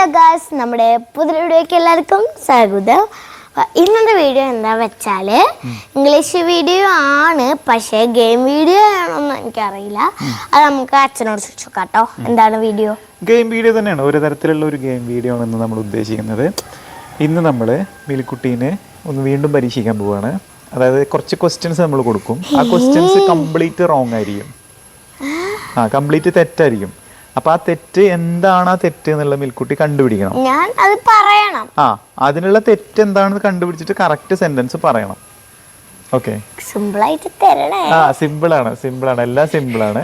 Hello Gauss നമ്മുടെ പുതിയ വീഡിയോയ്ക്ക് എല്ലാവർക്കും സ്വാഗതം. ഇന്നത്തെ വീഡിയോ എന്താ വെച്ചാൽ ഇംഗ്ലീഷ് വീഡിയോ ആണ് പക്ഷേ ഗെയിം വീഡിയോ ആണോന്ന് എനിക്കറിയില്ല. അത് നമുക്ക് അച്ഛനോട് ചോദിച്ചു കേട്ടോ എന്താണ് വീഡിയോ? ഗെയിം വീഡിയോ തന്നെയാണ്. ഒരു തരത്തിലുള്ള ഒരു ഗെയിം വീഡിയോ ആണ് ഇന്ന് നമ്മൾ ഉദ്ദേശിക്കുന്നത്. ഇന്ന് നമ്മൾ മിലിക്കുട്ടീനെ ഒന്ന് വീണ്ടും പരീക്ഷിക്കാൻ പോവാണ്. അതായത് കുറച്ച് ക്വസ്റ്റ്യൻസ് നമ്മൾ കൊടുക്കും. ആ ക്വസ്റ്റ്യൻസ് കംപ്ലീറ്റ് റോങ് ആയിരിക്കും. ആ കംപ്ലീറ്റ് തെറ്റായിരിക്കും. അപ്പൊ ആ തെറ്റ് എന്താണ് ആ തെറ്റ് എന്നുള്ള മിൽക്കുട്ടി കണ്ടുപിടിക്കണം. ഞാൻ അത് പറയണം. ആ അതിനുള്ള തെറ്റ് എന്താണെന്ന് കണ്ടുപിടിച്ചിട്ട് കറക്റ്റ് സെന്റൻസ് പറയണം. ഓക്കെ സിമ്പിളായിട്ട് തരണേ. ആ സിമ്പിൾ ആണ് സിമ്പിൾ ആണ് എല്ലാം സിമ്പിൾ ആണ്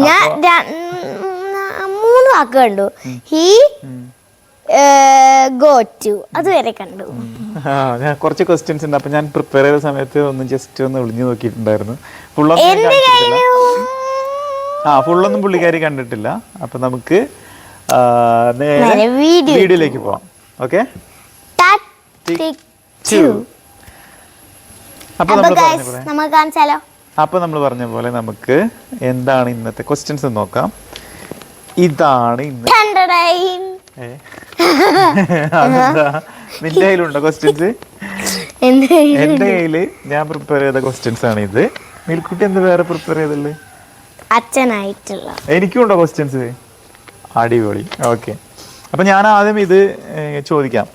ഞാൻ ര- ഉം, മൂന്ന് വാക്ക് കണ്ടു. ഹി ഗോ ടു അതുവരെ കണ്ടു. ആ ഞാൻ കുറച്ച് ക്വസ്റ്റ്യൻസ് ഉണ്ട്. അപ്പൊ ഞാൻ പ്രിപ്പയർ ചെയ്ത സമയത്ത് ഒന്ന് ജസ്റ്റ് ഒന്ന് ഒളിഞ്ഞു നോക്കിയിട്ടുണ്ടായിരുന്നു. ഞാൻ എന്ത് കഴിഞ്ഞു ആ ഫുള്ളൊന്നും പുള്ളിക്കാരി കണ്ടിട്ടില്ല. അപ്പൊ നമുക്ക് നേരെ വീഡിയോയിലേക്ക് പോവാം. ഓക്കെ അപ്പൊ നമ്മൾ പറഞ്ഞ പോലെ നമുക്ക് എന്താണ് ഇന്നത്തെ ക്വസ്റ്റ്യൻസ് നോക്കാം. ഇതാണ് ഇന്ന് നിന്റെ കയ്യിലുണ്ടോ ക്വസ്റ്റ്യൻസ് എന്റെ കയ്യിൽ ഞാൻ പ്രിപ്പയർ ചെയ്ത ക്വസ്റ്റ്യൻസ് ആണ് ഇത്. മിൽക്കുട്ടി എന്ത് വേറെ പ്രിപ്പയർ ചെയ്തല്ലേ അച്ഛനായിട്ടുള്ള. എനിക്കും ഉണ്ടോ ക്വസ്റ്റ്യൻസ് അടിപൊളി. ഓക്കെ അപ്പൊ ഞാൻ ആദ്യം ഇത് ചോദിക്കാം.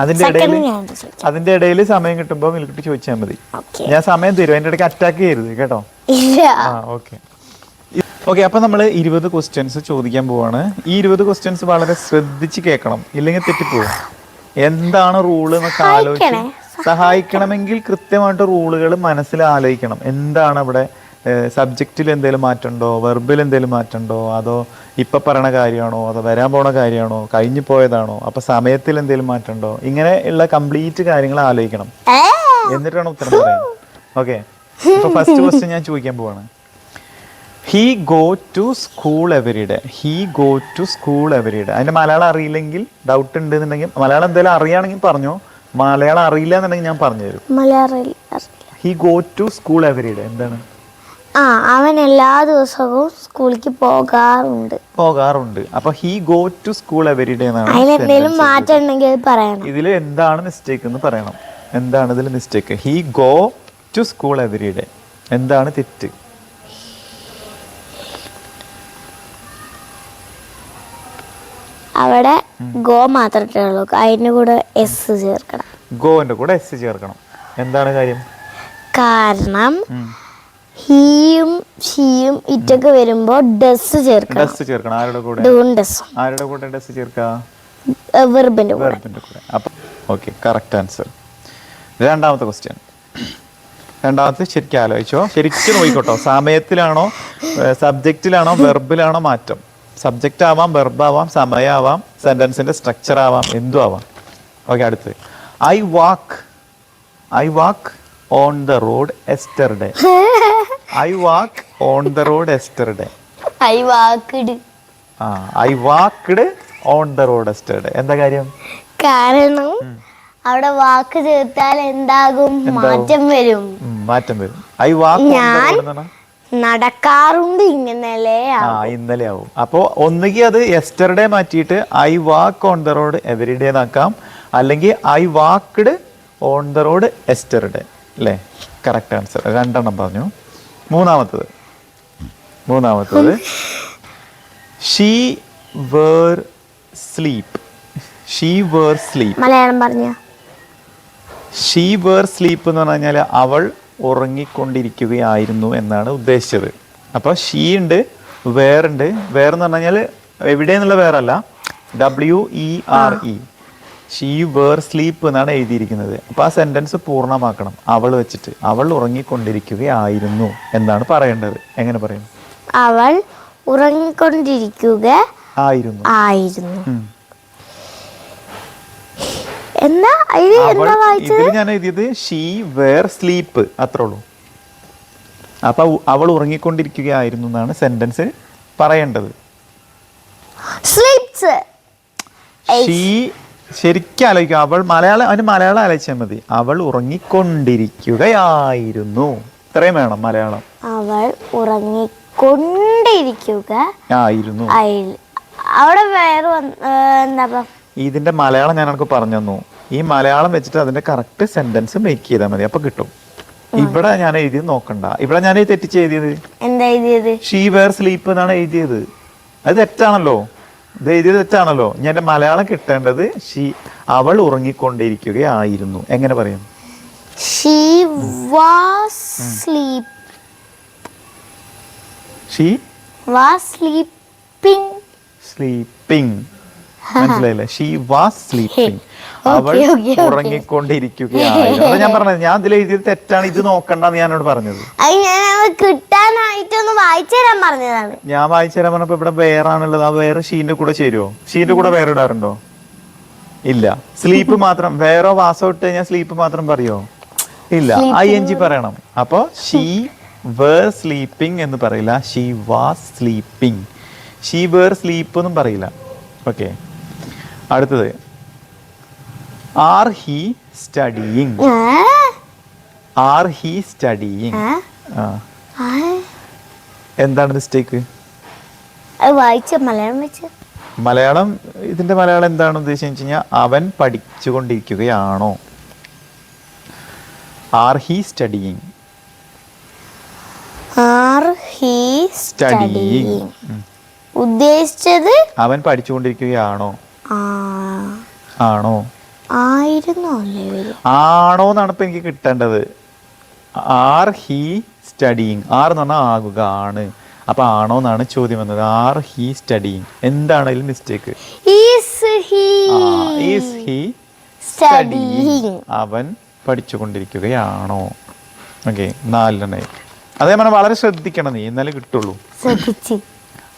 അതിന്റെ ഇടയിൽ അതിന്റെ ഇടയിൽ സമയം കിട്ടുമ്പോൾ മിൽക്കുട്ടി ചോദിച്ചാൽ മതി. ഞാൻ സമയം തരും അതിന്റെ ഇടയ്ക്ക് അറ്റാക്ക് ചെയ്യരുത് കേട്ടോ. ആ ഓക്കെ ഓക്കെ അപ്പൊ നമ്മൾ ഇരുപത് ക്വസ്റ്റ്യൻസ് ചോദിക്കാൻ പോവാണ്. ഈ ഇരുപത് ക്വസ്റ്റ്യൻസ് വളരെ ശ്രദ്ധിച്ച് കേൾക്കണം. ഇല്ലെങ്കിൽ തെറ്റിപ്പോവും. എന്താണ് റൂൾ എന്നൊക്കെ ആലോചിക്കണം സഹായിക്കണമെങ്കിൽ കൃത്യമായിട്ട് റൂളുകൾ മനസ്സിൽ ആലോചിക്കണം. എന്താണ് അവിടെ സബ്ജക്റ്റിൽ എന്തെങ്കിലും മാറ്റമുണ്ടോ? വെർബിൽ എന്തെങ്കിലും മാറ്റമുണ്ടോ? അതോ ഇപ്പം പറയണ കാര്യമാണോ? അതോ വരാൻ പോണ കാര്യമാണോ? കഴിഞ്ഞു പോയതാണോ? അപ്പൊ സമയത്തിൽ എന്തെങ്കിലും മാറ്റമുണ്ടോ? ഇങ്ങനെ ഉള്ള കംപ്ലീറ്റ് കാര്യങ്ങൾ ആലോചിക്കണം. എന്നിട്ടാണ് ഉത്തരം പറയാൻ ഓക്കെ. ഫസ്റ്റ് ക്വസ്റ്റ്യൻ ഞാൻ ചോദിക്കാൻ പോവാണ്. He go to school every day he go to school every day അതിന്റെ മലയാളം അറിയില്ലെങ്കിൽ ഡൗട്ട് ഉണ്ട് എന്നുണ്ടെങ്കിൽ മലയാളം എന്തെങ്കിലും അറിയാണെങ്കിൽ പറഞ്ഞു? മലയാളം അറിയില്ല എന്നുണ്ടെങ്കിൽ ഞാൻ പറഞ്ഞു തരും. He go to school every എന്താണ്? ആ അവൻ എല്ലാ ദിവസവും സ്കൂളിലേക്ക് പോകാറുണ്ട്. പോകാറുണ്ട്. അപ്പൊ he go to school every day അതിലെന്തെങ്കിലും sentence. മാറ്റം ഉണ്ടെങ്കിൽ അത് പറയണം. ഇതിൽ എന്താണ് മിസ്റ്റേക്ക് എന്ന് പറയണം. എന്താണ് ഇതിൽ mistake he go to school every day എന്താണ് തെറ്റ്? അവിടെ ഗോ മാത്രമേ ഉള്ളൂ അതിന് കൂടെ എസ് ചേർക്കണം. ഗോന്റെ കൂടെ എസ് ചേർക്കണം. എന്താണ് കാര്യം? കാരണം. ഹീയും ഷീയും ഇറ്റൊക്കെ വരുമ്പോ ഡസ് ചേർക്കണം. ഡസ് ചേർക്കണം. ആരുടെ കൂടെ? ഡൂൺ ഡസ് ആരുടെ കൂടെ ഡസ് ചേർക്കുക വെർബിന്റെ കൂടെ. വെർബിന്റെ കൂടെ. അപ്പൊ ഓക്കെ കറക്റ്റ് ആൻസർ രണ്ടാമത്തെ ക്വസ്റ്റ്യൻ രണ്ടാമത്തെ ശരിക്കും ആലോചിച്ചോ. ശരിക്കും നോക്കിക്കോട്ടോ. സമയത്തിലാണോ സബ്ജക്റ്റിലാണോ വെർബിലാണോ മാറ്റം? സബ്ജക്റ്റ് ആവാം വെർബാവാം സമയമാവാം സെന്റൻസിന്റെ സ്ട്രക്ചർ ആവാം എന്തു ആവാം. ഓക്കെ അടുത്ത് I walk I walk on the road yesterday I walk on the road yesterday I walked ah I walked on the road yesterday എന്താ കാര്യം? കാരണം അവിടെ വാക്ക് ചേർത്താൽ എന്താകും? മാറ്റം വരും. മാറ്റം വരും. ഐ വാക്ക് ഞാൻ നടക്കാറുണ്ട് ഇന്നലെ ആ ഇന്നലെ ആവും. അപ്പോ ഒന്നുകിൽ അത് എസ്റ്റർഡേ മാറ്റിയിട്ട് I walk on the road everyday എന്നാക്കാം അല്ലെങ്കിൽ I walked on the road yesterday അല്ലേ കറക്റ്റ് ആൻസർ രണ്ടെണ്ണം പറഞ്ഞു. മൂന്നാമത്തത്. മൂന്നാമത്തത്. She were sleep she were sleep Malayalam പറഞ്ഞ? ഷീ വേർ സ്ലീപ്പ് എന്ന് പറഞ്ഞു കഴിഞ്ഞാൽ അവൾ ഉറങ്ങിക്കൊണ്ടിരിക്കുകയായിരുന്നു എന്നാണ് ഉദ്ദേശിച്ചത്. അപ്പോൾ ഷീ ഉണ്ട് വേറുണ്ട് വേറെന്ന് പറഞ്ഞു കഴിഞ്ഞാൽ എവിടെ എന്നുള്ള വേറല്ല W E R E she were sleep എന്നാണ് എഴുതിയിരിക്കുന്നത്. അപ്പോൾ ആ സെന്റൻസ് പൂർണമാക്കണം. അവൾ വെച്ചിട്ട്. അവൾ ഉറങ്ങിക്കൊണ്ടിരിക്കുകയായിരുന്നു എന്നാണ് പറയേണ്ടത്. എങ്ങനെ പറയും? അവൾ ഉറങ്ങിക്കൊണ്ടിരിക്കുക ആയിരുന്നു. ആയിരുന്നു. ഇതിൽ ഞാൻ എഴുതിയത് ഷീ വേർ സ്ലീപ്പ് അത്രേ ഉള്ളൂ. അപ്പൊ അവൾ ഉറങ്ങിക്കൊണ്ടിരിക്കുകയായിരുന്നു എന്നാണ് സെന്റൻസ് പറയേണ്ടത്. സ്ലീപ്സ് ഷീ ശരിക്കും ആലോചിക്കും അവൾ മലയാളം അതിന് മലയാളം ആലോചിച്ചാൽ മതി. അവൾ ഉറങ്ങിക്കൊണ്ടിരിക്കുകയായിരുന്നു. ഇത്രയും വേണം മലയാളം. അവൾ ഉറങ്ങിക്കൊണ്ടിരിക്കുക ആയിരുന്നു. ആയി- അവിടെ വേറെ എന്താ ഇതിന്റെ മലയാളം ഞാൻ എനിക്ക് പറഞ്ഞു തന്നു ഈ മലയാളം വെച്ചിട്ട് അതിന്റെ കറക്റ്റ് സെന്റൻസ് മേക്ക് ചെയ്താൽ മതി. അപ്പൊ കിട്ടും. ഇവിടെ ഞാൻ എഴുതി നോക്കണ്ട. ഇവിടെ ഞാൻ തെറ്റിച്ച് എഴുതിയത് എന്താ എഴുതിയത്? ഷീ വെയർ സ്ലീപ്പ് എന്നാണ് എഴുതിയത്. അത് തെറ്റാണല്ലോ. ഇത് എഴുതിയത് തെറ്റാണല്ലോ. ഞാൻ എന്റെ മലയാളം കിട്ടേണ്ടത് ഷീ അവൾ ഉറങ്ങിക്കൊണ്ടിരിക്കുകയായിരുന്നു. എങ്ങനെ പറയും? She was sleep she was sleeping sleeping മനസ്സിലായില്ലേ? ഷീ വാസ് സ്ലീപ്പിംഗ് അവൾ ഉറങ്ങിക്കൊണ്ടിരിക്കുകയാണ് അതാ ഞാൻ പറഞ്ഞത് ഞാൻ ഇതിൽ എഴുതിയത് തെറ്റാണ് ഇത് നോക്കണ്ടെന്ന് ഞാനോട് പറഞ്ഞത്. അത് ഞാൻ കിട്ടാനായിട്ടൊന്ന് വായിച്ചു തരാൻ പറഞ്ഞതാണ്. ഞാൻ വായിച്ചു തരാൻ പറഞ്ഞപ്പോ ഇവിടെ വേറാണുള്ളത്. ആ വേറെ ഷീന്റെ കൂടെ ചേരുവോ? ഷീന്റെ കൂടെ വേറെ ഇടാറുണ്ടോ? ഇല്ല. സ്ലീപ്പ് മാത്രം വേറെ വാസം ഇട്ട് കഴിഞ്ഞാൽ സ്ലീപ്പ് മാത്രം പറയോ? ഇല്ല. ഐ എൻ ജി പറയണം. അപ്പൊ ഷീ വേർ സ്ലീപ്പിംഗ് എന്ന് പറയില്ല. She was sleeping. She were sleep എന്നും പറയില്ല. ഓക്കെ. അടുത്തത്. Are he studying? Are he studying എന്താണ് മിസ്റ്റേക്ക് വായിച്ച മലയാളം വെച്ച് മലയാളം ഇതിന്റെ മലയാളം എന്താണ് ഉദ്ദേശിച്ചു കഴിഞ്ഞാൽ അവൻ പഠിച്ചുകൊണ്ടിരിക്കുകയാണോ? Are he studying are he studying ഉദ്ദേശിച്ചത് അവൻ പഠിച്ചുകൊണ്ടിരിക്കുകയാണോ? ആണോ? ആണോ എന്നാണ് ഇപ്പൊ എനിക്ക് കിട്ടേണ്ടത്. ആർ ഹി സ്റ്റഡിങ് ആർ എന്ന് പറഞ്ഞാൽ ആകുക ആണ്. അപ്പൊ ആണോ എന്നാണ് ചോദ്യം വന്നത്. ആർ ഹി സ്റ്റഡിങ് എന്താണ് അതിൽ മിസ്റ്റേക്ക് അവൻ പഠിച്ചുകൊണ്ടിരിക്കുകയാണോ? ഓക്കെ നാലിനെണ്ണായി അതേ പറഞ്ഞാൽ വളരെ ശ്രദ്ധിക്കണം നീ എന്നാലേ കിട്ടുള്ളൂ.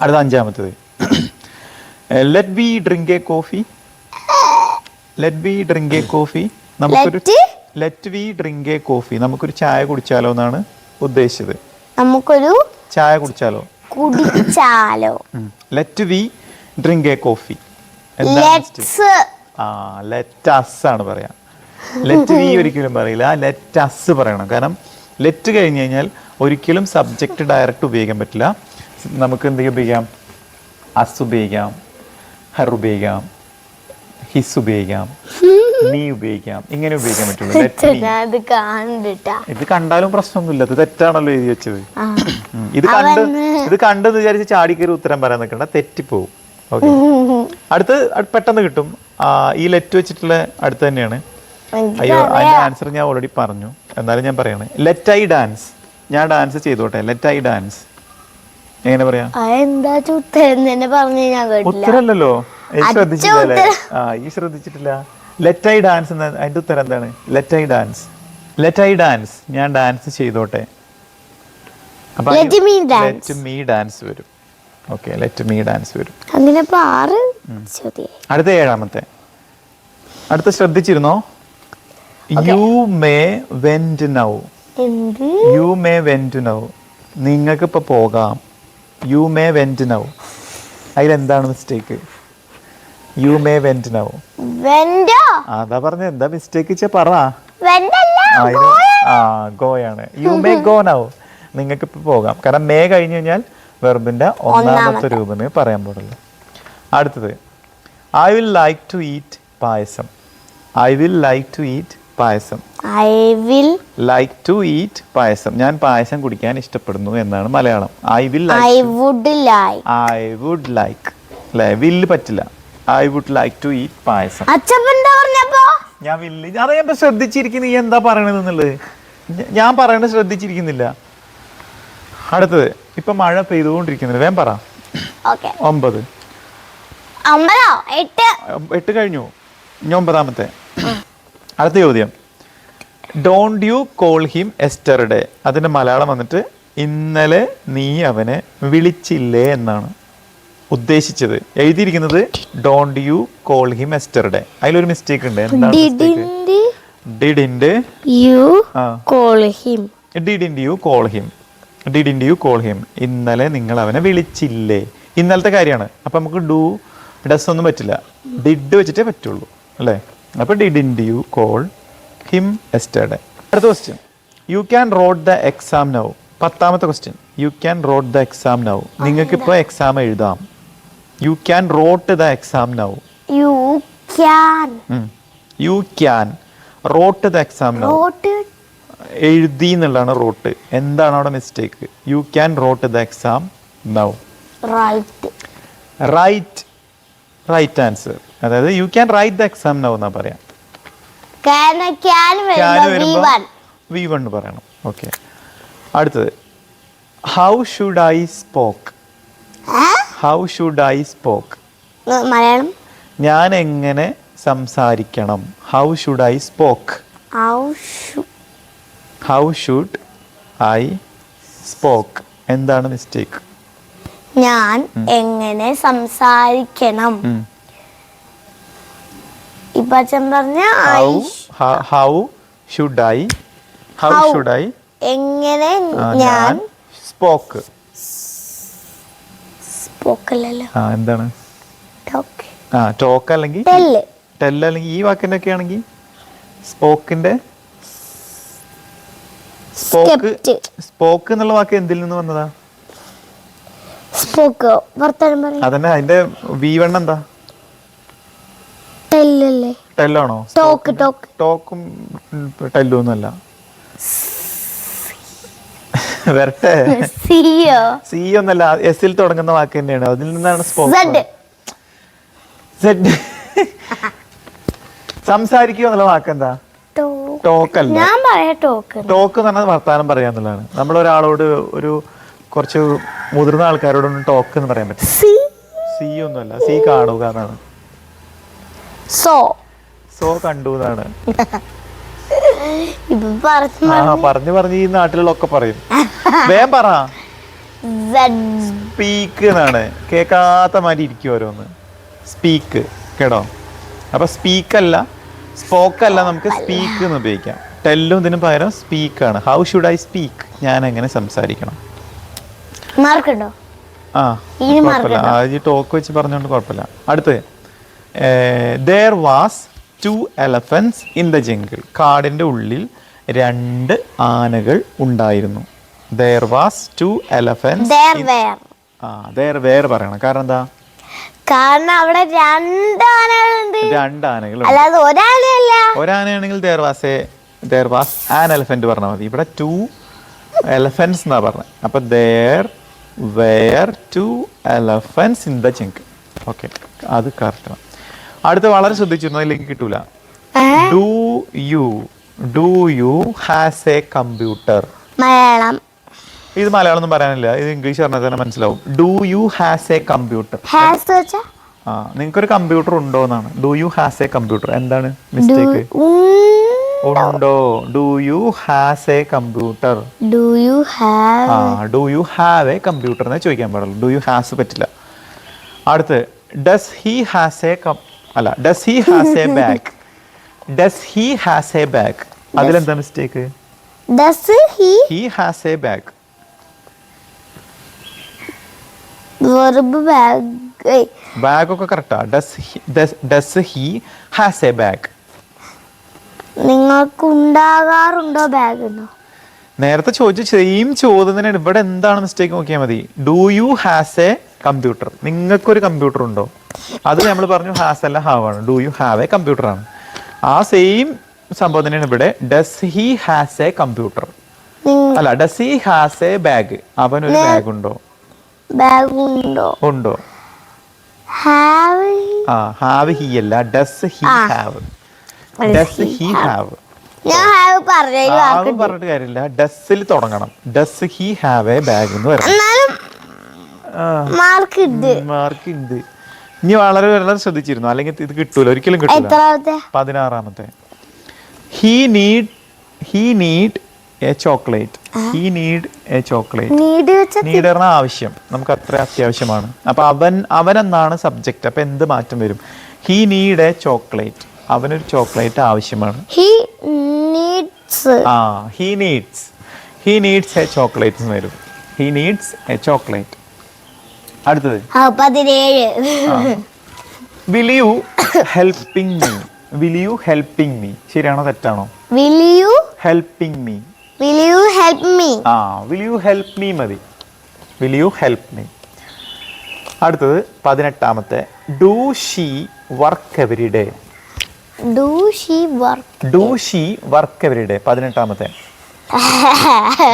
അടുത്ത അഞ്ചാമത്തത്. Let be drink a coffee let be drink a coffee നമുക്കൊരു? Let we drink a coffee നമുക്കൊരു ചായ കുടിച്ചാലോ എന്നാണ് ഉദ്ദേശിച്ചത്. നമുക്കൊരു ചായ കുടിച്ചാലോ? കുടിച്ചാലോ. Let we drink a coffee ah let us ആണ് പറയാ. ലെറ്റ് വി ഒരിക്കലും പറയില്ല. ലെറ്റ് അസ് പറയണം. കാരണം ലെറ്റ് കഴിഞ്ഞ് കഴിഞ്ഞാൽ ഒരിക്കലും സബ്ജക്റ്റ് ഡയറക്റ്റ് ഉപയോഗിക്കാൻ പറ്റില്ല. നമുക്ക് എന്തൊക്കെ ഉപയോഗിക്കാം അസ് ഉപയോഗിക്കാം. ഹർ ഉപയോഗിക്കാം. ഹിസ് ഉപയോഗിക്കാം നീ ഉപയോഗിക്കാം ഇങ്ങനെ ഉപയോഗിക്കാൻ പറ്റുള്ളൂ. അത് കണ്ടിട്ടാ. ഇത് കണ്ടാലും പ്രശ്നമൊന്നുമില്ല ഇത് തെറ്റാണല്ലോ എഴുതി വെച്ചത്. ഇത് കണ്ട് ഇത് കണ്ടെന്ന് വിചാരിച്ച് ചാടിക്കൊരു ഉത്തരം പറയാൻ നിൽക്കണ്ട തെറ്റിപ്പോവും. ഓക്കെ അടുത്ത് അട് പെട്ടെന്ന് കിട്ടും. ഈ ലെറ്റ് വെച്ചിട്ടുള്ള അടുത്ത് തന്നെയാണ്. അയ്യോ അതിന്റെ ആൻസർ ഞാൻ ഓൾറെഡി പറഞ്ഞു. എന്നാലും ഞാൻ പറയാണ്. ലെറ്റ് ഐ ഡാൻസ് ഞാൻ ഡാൻസ് ചെയ്തോട്ടെ. ലെറ്റ് ഐ ഡാൻസ് എങ്ങനെ പറയാ? ഉത്തരല്ലോ ഉത്തരല്ലല്ലോ. ശ്രദ്ധിച്ചിട്ടില്ല ആ ഈ ശ്രദ്ധിച്ചിട്ടില്ല. ലെറ്റ് ഐ ഡാൻസ് എന്ന അതിന്റെ ഉത്തരം എന്താണ്? Let I dance let I dance ഞാൻ ഡാൻസ് ചെയ്തോട്ടെ. അപ്പൊ. ലെറ്റ് മീ ഡാൻസ് വരും. ഓക്കെ ലെറ്റ് മീ ഡാൻസ് വരും. അങ്ങനെ ആറ് അടുത്ത ഏഴാമത്തെ. അടുത്ത ശ്രദ്ധിച്ചിരുന്നോ? You may went now you may went now നിങ്ങൾക്ക് ഇപ്പൊ പോകാം. യു മേ വെന്റ് നൗ അതിലെന്താണ് mistake you may went now Vento അതാ പറഞ്ഞ എന്താ മിസ്റ്റേക്ക് വെച്ചാ പറ. വെന്റല്ല ആ, ഗോ ആണ് യു മേ ഗോ നൗ നിങ്ങൾക്ക് ഇപ്പൊ പോകാം. കാരണം മേ കഴിഞ്ഞു കഴിഞ്ഞാൽ വെർബിന്റെ ഒന്നാമത്തെ രൂപമേ പറയാൻ പാടുള്ളൂ അടുത്തത്. I will like to eat payasam. I will like to eat payasam. I will like to eat payasam. ഞാൻ പായസം കുടിക്കാൻ ഇഷ്ടപ്പെടുന്നു എന്നാണ് Malayalam. I will I would like I would like അല്ലേ വില്ല് പറ്റില്ല. I would like to eat payasam. അച്ഛൻ എന്താ പറഞ്ഞപ്പോ? ഞാൻ വില്ല അതാ ഞാൻ ശ്രദ്ധിച്ചിരിക്കുന്ന. നീ എന്താ പറയണത് എന്നുള്ളത്? ഞാൻ പറയണത് ശ്രദ്ധിച്ചിരിക്കുന്നില്ല. അടുത്തത്. ഇപ്പൊ മഴ പെയ്തുകൊണ്ടിരിക്കുന്നില്ല വേം പറ. ഒമ്പത്. എട്ട്? കഴിഞ്ഞു. ഇനി ഒമ്പതാമത്തെ. അടുത്ത ചോദ്യം. Don't you call him yesterday അതിന്റെ മലയാളം വന്നിട്ട് ഇന്നലെ നീ അവനെ വിളിച്ചില്ലേ എന്നാണ്. ഉദ്ദേശിച്ചത്. എഴുതിയിരിക്കുന്നത് don't you call him yesterday അതിലൊരു മിസ്റ്റേക്ക് ഉണ്ട്. എന്താണ് didn't you call him didn't you call him didn't you call him ഇന്നലെ നിങ്ങൾ അവനെ വിളിച്ചില്ലേ? ഇന്നലത്തെ കാര്യമാണ്. അപ്പൊ നമുക്ക് ഡു ഡസ് ഒന്നും പറ്റില്ല. ഡിഡ് വെച്ചിട്ടേ പറ്റുള്ളൂ. അല്ലേ? അപ്പൊ didn't you call him yesterday അടുത്ത question you can wrote the exam now പത്താമത്തെ question you can wrote the exam now നിങ്ങൾക്ക് ഇപ്പോൾ എക്സാം എഴുതാം. You can wrote the exam now you can you can wrote the exam now wrote എഴുതി എന്നുള്ളതാണ് wrote എന്താണ് അവിടെ mistake you can wrote the exam now right right right answer അതായത് you can write the exam now എന്നാ പറയാം. V one പറയണം. Okay അടുത്തത്. How should I spoke how should I spoke Malayalam. ഞാൻ എങ്ങനെ സംസാരിക്കണം how should I spoke how should I spoke എന്താണ് mistake ഞാൻ എങ്ങനെ സംസാരിക്കണം? ഇപ്പൊ അച്ഛൻ പറഞ്ഞ how should I how How? Should I എങ്ങനെ ഞാൻ സ്പോക്ക് സ്പോക്കല്ലോ ആ എന്താണ്? ആ ടോക്ക് അല്ലെങ്കിൽ ടെല്ല്. ടെൽ അല്ലെങ്കിൽ ഈ വാക്കിന്റെ ഒക്കെ ആണെങ്കിൽ സ്പോക്കിന്റെ സ്പോക്ക് സ്പോക്ക് എന്നുള്ള വാക്ക് എന്തിൽ നിന്ന് വന്നതാ? സ്പോക്ക്? വർത്തമാനം പറയും. അതന്നെ അതിന്റെ വി വൺ എന്താ? ടെല്ലല്ലേ? ടെല്ലാണോ? Talk talk. ടോക്കും ടെല്ലും ഒന്നുമല്ല. വരട്ടെ സിയോ സി ഒന്നല്ല എസിൽ തുടങ്ങുന്ന വാക്ക് തന്നെയാണ്. അതിൽ നിന്നാണ് സ്പോക്ക് സംസാരിക്കുക എന്നുള്ള വാക്ക് എന്താ ടോക്ക് അല്ല. ടോക്ക് എന്ന്. പറഞ്ഞാൽ വർത്താനം പറയാന്നുള്ളതാണ് നമ്മൾ ഒരാളോട് ഒരു കുറച്ച് മുതിർന്ന ആൾക്കാരോടൊന്നും ടോക്ക് എന്ന് പറയാൻ പറ്റും. സി സി ഒന്നുമല്ല. സി കാണുക എന്നാണ്. സോ സോ കണ്ടു എന്നാണ്. പറഞ്ഞു പറഞ്ഞു. ഈ നാട്ടിലുള്ളൊക്കെ പറയും. വേം പറ. സ്പീക്ക് എന്നാണ്. കേൾക്കാത്ത മാതിരി ഇരിക്കും ഓരോന്ന്. സ്പീക്ക് കേടോ അപ്പൊ സ്പീക്കല്ല സ്പോക്കല്ല നമുക്ക് സ്പീക്ക് എന്ന് ഉപയോഗിക്കാം. ടെല്ലും ഇതിന് പകരം സ്പീക്ക് ആണ്. ഹൗ ഷുഡ് ഐ സ്പീക്ക് ഞാൻ എങ്ങനെ സംസാരിക്കണം? മാർക്കുണ്ടോ ആ കുഴപ്പമില്ല. ടോക്ക് വെച്ച് പറഞ്ഞുകൊണ്ട് കുഴപ്പമില്ല. അടുത്ത് there was two elephants in the jungle കാടിന്റെ ഉള്ളിൽ രണ്ട് ആനകൾ ഉണ്ടായിരുന്നു. ദർ വാസ് ടു എലഫൻസ് ആ ദർ വേർ പറയണം. കാരണം എന്താ? കാരണം അവിടെ രണ്ട് ആനകളുണ്ട്. രണ്ട് ആനകൾ അല്ലാതെ ഒരാനയല്ല ഒരാനയാണെങ്കിൽ there was a there was an elephant പറഞ്ഞാൽ മതി. ഇവിടെ ടു എലഫൻസ് എന്നാ പറഞ്ഞത് അപ്പം there were two elephants in the jungle okay അത് കറക്റ്റ് അടുത്ത വളരെ ശ്രദ്ധിച്ചിരുന്നു അതിലേക്ക് കിട്ടൂല. Do you do you has a computer Malayalam. ഇത് മലയാളം ഒന്നും പറയാനില്ല. ഇത് ഇംഗ്ലീഷ് പറഞ്ഞാൽ തന്നെ മനസ്സിലാവും. Do you has a computer has ആ നിങ്ങൾക്കൊരു കമ്പ്യൂട്ടർ ഉണ്ടോ എന്നാണ്. Do you has a computer എന്താണ് മിസ്റ്റേക്ക് ഉണ്ടോ? Do you has a computer do you have ah do you have a computer എന്ന് ചോദിക്കാൻ പാടുള്ളൂ. ഡു യു ഹാസ് പറ്റില്ല. അടുത്ത് ഡസ് ഹി ഹാസ് എ അല്ല does he has a bag does he has a bag അതിലെന്താ mistake does he he has a bag verb bag bag ഒക്കെ correct does does he has a bag നിങ്ങൾക്ക് ഉണ്ടാകാറുണ്ടോ bag ഉണ്ടോ നേരത്തെ ചോദിച്ച same ചോദ്യം തന്നെയാണ്. ഇവിടെ എന്താണ് മിസ്റ്റേക്ക് നോക്കിയാൽ മതി. Do you has a computer. നിങ്ങൾക്കൊരു കമ്പ്യൂട്ടർ ഉണ്ടോ അത് നമ്മൾ പറഞ്ഞു ഹാസ് അല്ല ഹാവ് ആണ് do you have a computer ആണ് ആ സെയിം സംഭവം തന്നെയാണ് ഇവിടെ. Does he has a computer അല്ല does he has a bag അവനൊരു ബാഗ് ഉണ്ടോ ബാഗ് ഉണ്ടോ? ഉണ്ടോ ഹാവ് ആ ഹാവ് ഹി അല്ല does he have does he have പറഞ്ഞിട്ട് കാര്യമില്ല. ഡസ്സിൽ തുടങ്ങണം. Does he have a bag എന്ന് പറയാം മാർക്ക് ഉണ്ട് ഇനി വളരെ വളരെ ശ്രദ്ധിച്ചിരുന്നു. അല്ലെങ്കിൽ ഇത് കിട്ടൂല. ഒരിക്കലും കിട്ടൂല. പതിനാറാമത്തെ. He need he need a chocolate he need a chocolate need ആവശ്യം. നമുക്ക് അത്ര അത്യാവശ്യമാണ്. അപ്പൊ അവൻ അവൻ എന്നാണ് സബ്ജക്റ്റ് അപ്പൊ എന്ത് മാറ്റം വരും? ഹീ നീഡ് എ ചോക്ലേറ്റ് അവനൊരു ചോക്ലേറ്റ് ആവശ്യമാണ്. ഹി നീഡ്സ് ആ he needs he needs a chocolate വരും. ഹീ നീഡ്സ് എ ചോക്ലേറ്റ് അടുത്തത്. പതിനേഴ്. Will you helping me will you helping me ശരിയാണോ തെറ്റാണോ? Will you helping me will you help me ആ will you help me മതി. Will you help me അടുത്തത് പതിനെട്ടാമത്തെ. Do she work every day do she work do she work every day പതിനെട്ടാമത്തെ.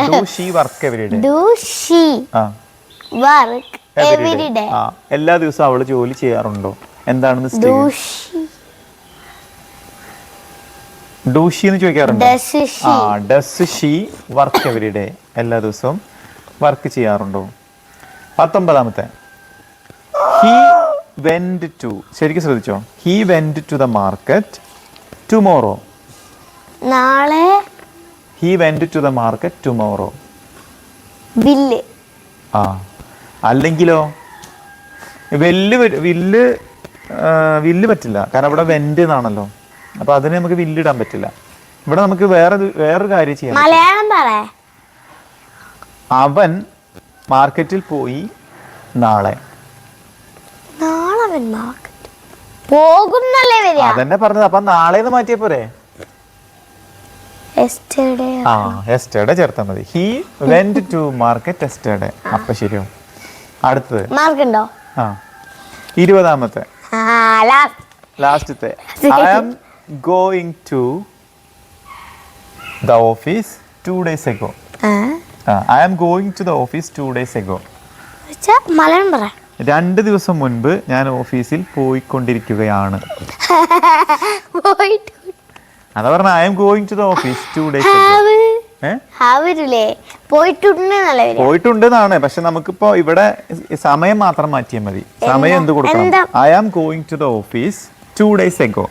Do she work every day do she ആ. Work ആ എല്ലാ ദിവസവും അവൾ ജോലി ചെയ്യാറുണ്ടോ? എന്താണെന്ന് ഡൂഷി എന്ന് ചോദിക്കാറുണ്ട്? ഡസ് ആ she does she work every day എല്ലാ ദിവസവും വർക്ക് ചെയ്യാറുണ്ടോ? പത്തൊമ്പതാമത്തെ. ഹി വെന്റ് ടു ശരിക്കും ശ്രദ്ധിച്ചോ? He went to the market tomorrow നാളെ he went to the market tomorrow bill. ആ. അല്ലെങ്കിലോ? വെല്ല് വില്ല് വില്ല് പറ്റില്ല. കാരണം ഇവിടെ വെന്റ് എന്നാണല്ലോ. അപ്പൊ അതിന് നമുക്ക് വില്ലിടാൻ പറ്റില്ല. ഇവിടെ നമുക്ക് വേറെ വേറൊരു കാര്യം ചെയ്യാം മലയാളം അവൻ മാർക്കറ്റിൽ പോയി നാളെ. അതന്നെ പറഞ്ഞത്. അപ്പൊ നാളെ മാറ്റിയ പോരെ? ആ എസ്റ്റേഡേ ചേർത്താൽ മതി. He went to market yesterday അപ്പൊ ശരിയോ അടുത്തത്. മാർക്ക് ഉണ്ടോ ആ ഇരുപതാമത്തെ ലാസ്റ്റത്തെ. I am going to the office two days ago I am. Going to the office two days ago Malayalam പറ. രണ്ട് ദിവസം മുൻപ് ഞാൻ ഓഫീസിൽ പോയിക്കൊണ്ടിരിക്കുകയാണ്. അതാ പറഞ്ഞ I am going to the office two days പോയിട്ടുണ്ടെന്നാണ്. പക്ഷെ നമുക്കിപ്പോ ഇവിടെ സമയം മാത്രം മാറ്റിയാൽ മതി. സമയം എന്ത് കൊടുക്കണം? I am going to the office two days ago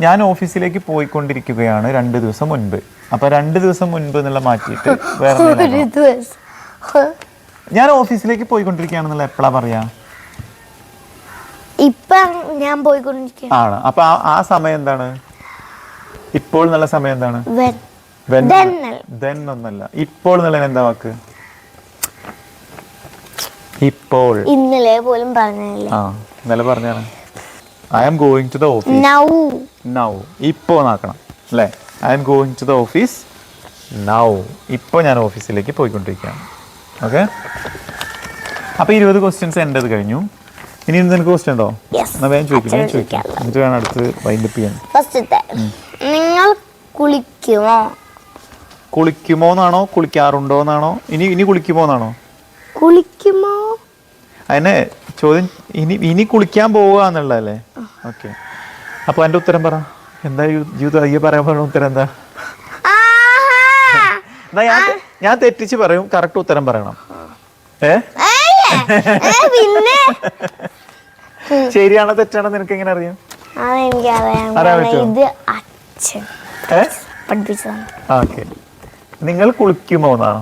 ഞാൻ ഓഫീസിലേക്ക് പോയിക്കൊണ്ടിരിക്കുകയാണ് രണ്ട് ദിവസം മുൻപ്. അപ്പൊ രണ്ട് ദിവസം മുൻപ് എന്നുള്ള മാറ്റിയിട്ട് വേറെ. ഞാൻ ഓഫീസിലേക്ക് പോയിക്കൊണ്ടിരിക്കുകയാണെന്നുള്ള എപ്പോഴാ പറയാ? ഇപ്പൊ ഞാൻ ആണ്. അപ്പൊ ആ- ആ സമയം എന്താണ്? ഇപ്പോൾ എന്നുള്ള സമയം എന്താണ്? Then ഒന്നല്ല ഇപ്പോൾ എന്നുള്ള എന്താ വാക്ക്? ഇപ്പോൾ. ഇന്നലെ പോലും പറഞ്ഞില്ല. ആ ഇന്നലെ പറഞ്ഞാണ് I am going to the office now now ഇപ്പോൾ നാക്കണം അല്ലേ? I am going to the office now ഇപ്പോൾ ഞാൻ ഓഫീസിലേക്ക് പോയിക്കൊണ്ടിരിക്കുകയാണ്. ഓക്കെ അപ്പോൾ ഇരുപത് ക്വസ്റ്റ്യൻസ് എന്റെത് കഴിഞ്ഞു. ഇനി നിനക്ക് ക്വസ്റ്റ്യൻ ഉണ്ടോ. എന്നാ വേഗം ചോദിക്കാം വേഗം ചോദിക്കാം. എന്നിട്ട് വേണം അടുത്ത് വൈൻഡപ്പ് ചെയ്യാൻ. ഫസ്റ്റത്തെ നിങ്ങൾ കുളിക്കുമോ? കുളിക്കുമോ എന്നാണോ കുളിക്കാറുണ്ടോ എന്നാണോ ഇനി ഇനി കുളിക്കുമോ എന്നാണോ കുളിക്കുമോ? അതിനെ ചോദ്യം ഇനി ഇനി കുളിക്കാൻ പോവുക എന്നുള്ളതല്ലേ? ഓക്കെ. അപ്പോൾ എന്റെ ഉത്തരം പറ. എന്താ ജീവിതം അയ്യ പറയാൻ പറഞ്ഞ ഉത്തരം എന്താ. എന്നാ ഞാൻ ഞാൻ തെറ്റിച്ച് പറയും കറക്റ്റ് ഉത്തരം പറയണം. ഏ? പിന്നെ? ശരിയാണോ തെറ്റാണോ നിനക്ക് എങ്ങനെ അറിയാം? അറിയാൻ പറ്റുമോ? പഠിപ്പിച്ചതാണ്. ഓക്കെ. നിങ്ങൾ കുളിക്കുമോ എന്നാണ്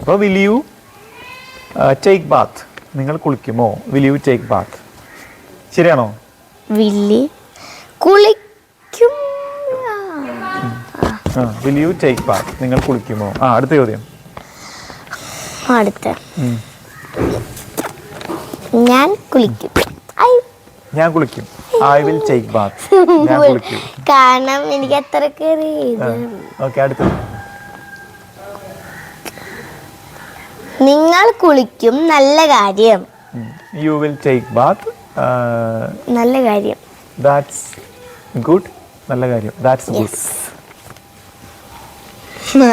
അപ്പോൾ വിൽ യു ടേക്ക് ബാത്ത് നിങ്ങൾ കുളിക്കുമോ? വിൽ യു ടേക്ക് ബാത്ത് ശരിയാണോ? വില്ലി കുളിക്കും? വിൽ യു ടേക്ക് ബാത്ത് നിങ്ങൾ കുളിക്കുമോ? ആ അടുത്ത ചോദ്യം. അടുത്ത. ഞാൻ കുളിക്കും. ഞാൻ കുളിക്കും. ഐ വിൽ ടേക്ക് ബാത്ത് ഞാൻ കുളിക്കും. കാരണം എനിക്ക് എത്ര കേറി ഓക്കെ അടുത്ത. നിങ്ങൾ കുളിക്കും നല്ല കാര്യം. യു വിൽ ടേക്ക് ബാത്ത് നല്ല കാര്യം. ദാറ്റ്സ് ഗുഡ് നല്ല കാര്യം. ദാറ്റ്സ് ഗുഡ്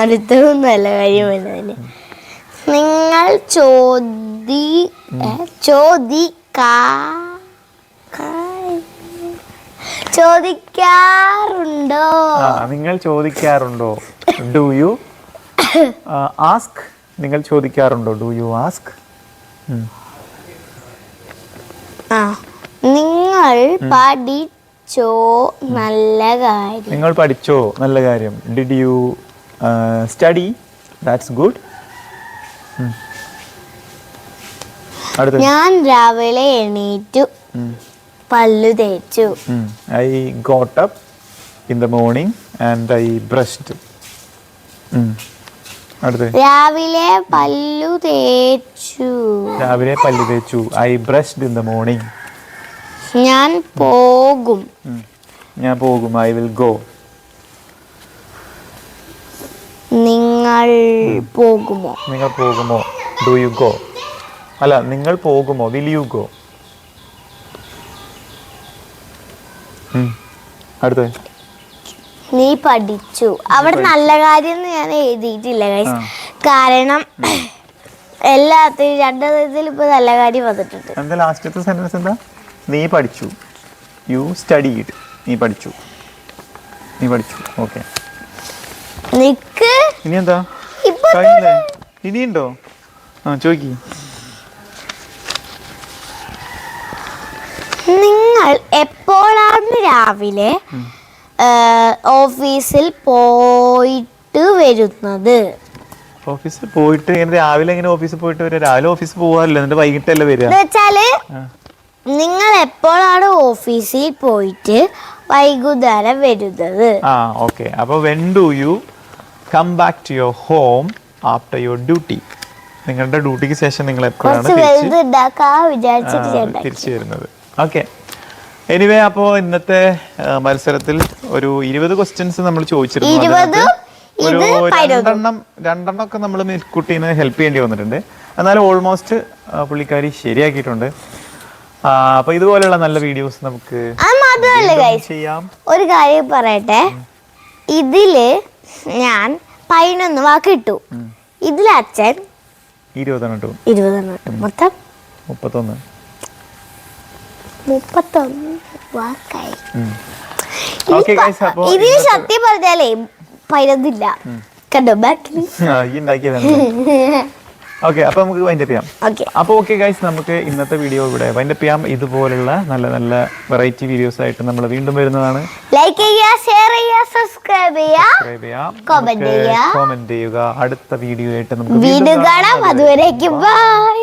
അടുത്തതും നല്ല കാര്യം നിങ്ങൾ ചോദി ചോദി ചോദിക്കാ ചോദിക്കാറുണ്ടോ? നിങ്ങൾ ചോദിക്കാറുണ്ടോ? ഡു യു ആസ്ക് നിങ്ങൾ ചോദിക്കാറുണ്ടോ? ഡു യു ആസ്ക് നിങ്ങൾ പഠിച്ചോ? നല്ല കാര്യം. നിങ്ങൾ പഠിച്ചോ? നല്ല കാര്യം. Did you study that's good ഞാൻ രാവിലെ എണീറ്റു. പല്ലു തേച്ചു. I got up in the morning and I brushed രാവിലെ പല്ലു തേച്ചു. രാവിലെ പല്ലു തേച്ചു. I brushed in the morning ഞാൻ പോകും. ഞാൻ പോകും. ഐ വിൽ ഗോ നിങ്ങൾ പോകുമോ? നിങ്ങൾ പോകുമോ? ഡു യു ഗോ അല്ല നിങ്ങൾ പോകുമോ? വിൽ യു ഗോ അടുത്ത നീ പഠിച്ചു. അവിടെ നല്ല കാര്യം ഞാൻ എഴുതിയിട്ടില്ല ഗൈസ് കാരണം എല്ലാത്തിനും രണ്ടു ഇതിൽ ഇപ്പൊ നല്ല കാര്യം വന്നിട്ടുണ്ട്. എന്താ ലാസ്റ്റത്തെ സെന്റൻസ് എന്താ? നീ പഠിച്ചു. യു സ്റ്റഡീഡ് നീ പഠിച്ചു. നീ പഠിച്ചു. ഓക്കെ നിക്ക്? ഇനി എന്താ കഴിഞ്ഞില്ലേ? ഇനിയുണ്ടോ? ആ ചോദിക്കി. നിങ്ങൾ എപ്പോഴാണ് രാവിലെ ഓഫീസിൽ പോയിട്ട് വരുന്നത്. ഓഫീസിൽ പോയിട്ട് ഇങ്ങനെ രാവിലെ എങ്ങനെ ഓഫീസിൽ പോയിട്ട് വരിക. രാവിലെ ഓഫീസിൽ പോകാറില്ല എന്നിട്ട് വൈകിട്ടല്ലേ വരിക? എന്ന് വെച്ചാൽ നിങ്ങൾ എപ്പോഴാണ് ഓഫീസിൽ പോയിട്ട് വൈകുന്നേരം വരുന്നത്? ആ ഓക്കെ. അപ്പോൾ when do you come back to your home after your duty നിങ്ങളുടെ ഡ്യൂട്ടിക്ക് ശേഷം നിങ്ങൾ എപ്പോഴാണ് കുറച്ച് തിരിച്ച് വലുത് ഉണ്ടാക്കാ വിചാരിച്ചിട്ട് ഞാൻ ഉണ്ടാക്കി. തിരിച്ചു വരുന്നത്. ഓക്കെ. എനിവേ അപ്പോ ഇന്നത്തെ മത്സരത്തിൽ ഒരു ഇരുപത് ക്വസ്റ്റ്യൻസ് നമ്മൾ ചോദിച്ചിരുന്നു. അതിനകത്ത് ഒരു രണ്ടെണ്ണം രണ്ടെണ്ണം ഒക്കെ നമ്മൾ കുട്ടീനെ ഹെൽപ്പ് ചെയ്യേണ്ടി വന്നിട്ടുണ്ട്. എന്നാലും ഓൾമോസ്റ്റ് പുള്ളിക്കാരി ശരിയാക്കിയിട്ടുണ്ട്. അപ്പൊ ഇതുപോലെയുള്ള നല്ല വീഡിയോസ് നമുക്ക് ചെയ്യാം. ഒരു കാര്യം പറയട്ടെ. ഇതിൽ ഞാൻ പതിനൊന്ന് വാക്ക് ഇട്ടു. ഇതിൽ അച്ഛൻ ഇരുപതെണ്ണം ഇട്ടു. ഇരുപതെണ്ണം ഇട്ടു. മൊത്തം? മുപ്പത്തൊന്ന്. മുപ്പത്തൊന്ന് വാക്കായി. സത്യം പറഞ്ഞാലേ പതിനൊന്നില്ല കണ്ടോ ബാക്കിൽ ഓക്കെ അപ്പൊ നമുക്ക് വൈൻഡപ്പ് ചെയ്യാം. അപ്പോൾ ഓക്കെ ഗൈസ് നമുക്ക് ഇന്നത്തെ വീഡിയോ ഇവിടെ വൈൻഡപ്പ് ചെയ്യാം. ഇതുപോലുള്ള നല്ല നല്ല വെറൈറ്റി വീഡിയോസ് ആയിട്ട് നമ്മൾ വീണ്ടും വരുന്നതാണ്. ലൈക്ക് ചെയ്യുക ഷെയർ ചെയ്യുക സബ്സ്ക്രൈബ് ചെയ്യുക. ചെയ്യുക. അടുത്ത വീഡിയോ ആയിട്ട് നമുക്ക് വീണ്ടും കാണാം. അതുവരേക്കും ബൈ